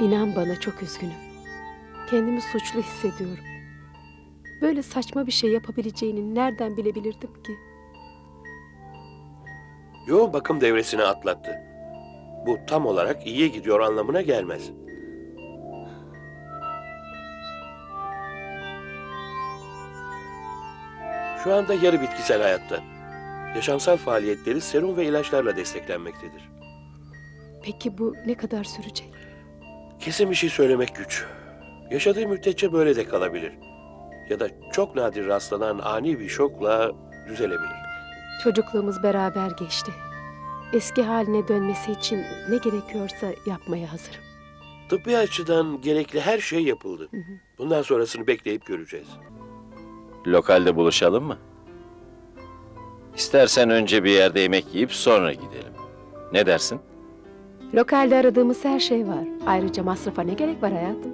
İnan bana çok üzgünüm. Kendimi suçlu hissediyorum. Böyle saçma bir şey yapabileceğini nereden bilebilirdim ki? Yoğun bakım devresini atlattı. Bu tam olarak iyiye gidiyor anlamına gelmez. Şu anda yarı bitkisel hayatta. Yaşamsal faaliyetleri serum ve ilaçlarla desteklenmektedir. Peki bu ne kadar sürecek? Kesin bir şey söylemek güç. Yaşadığı müddetçe böyle de kalabilir. Ya da çok nadir rastlanan ani bir şokla düzelebilir. Çocukluğumuz beraber geçti. Eski haline dönmesi için ne gerekiyorsa yapmaya hazırım. Tıbbi açıdan gerekli her şey yapıldı. Bundan sonrasını bekleyip göreceğiz. Lokalde buluşalım mı? İstersen önce bir yerde yemek yiyip sonra gidelim. Ne dersin? Lokalde aradığımız her şey var. Ayrıca masrafa ne gerek var hayatım?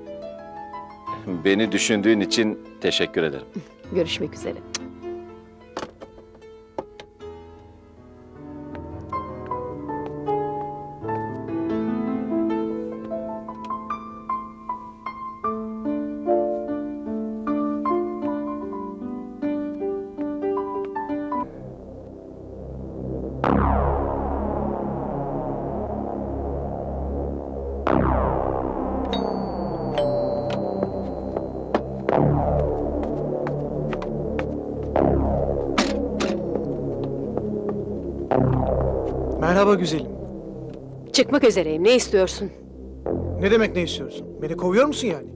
Beni düşündüğün için teşekkür ederim. Görüşmek üzere. Merhaba güzelim. Çıkmak üzereyim. Ne istiyorsun? Ne demek ne istiyorsun? Beni kovuyor musun yani?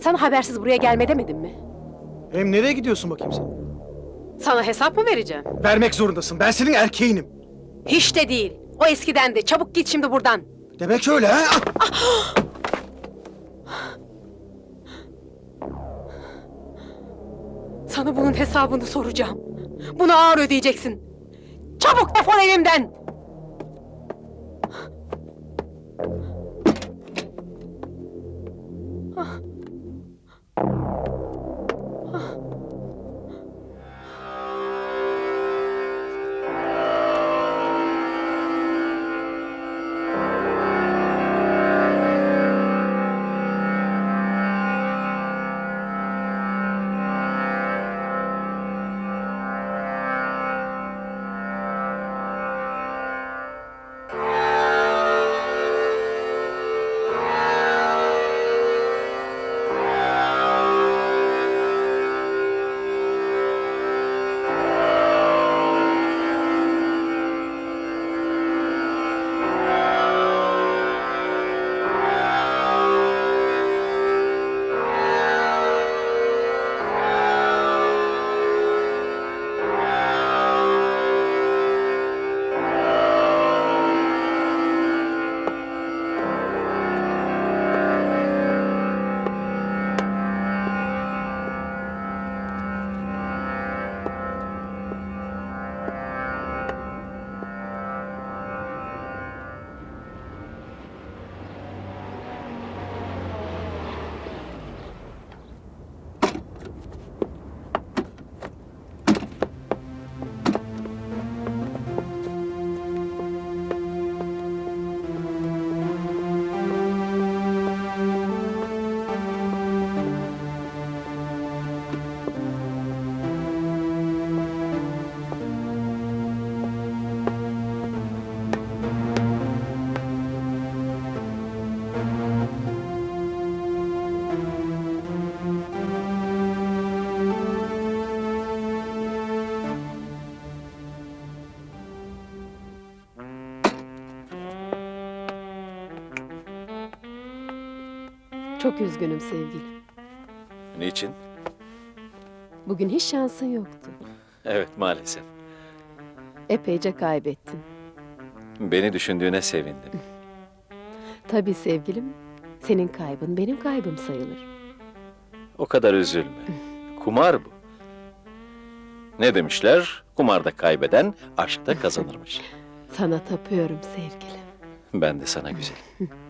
Sana habersiz buraya gelme demedim mi? Hem nereye gidiyorsun bakayım sen? Sana hesap mı vereceğim? Vermek zorundasın. Ben senin erkeğinim. Hiç de değil. O eskiden de. Çabuk git şimdi buradan. Demek öyle ha? Ah! Sana bunun hesabını soracağım. Bunu ağır ödeyeceksin. Çabuk defol evimden. Çok üzgünüm sevgilim. Niçin? Bugün hiç şansın yoktu. Evet maalesef. Epeyce kaybettin. Beni düşündüğüne sevindim. Tabii sevgilim, senin kaybın benim kaybım sayılır. O kadar üzülme. Kumar bu. Ne demişler? Kumarda kaybeden aşkta kazanırmış. Sana tapıyorum sevgilim. Ben de sana güzelim.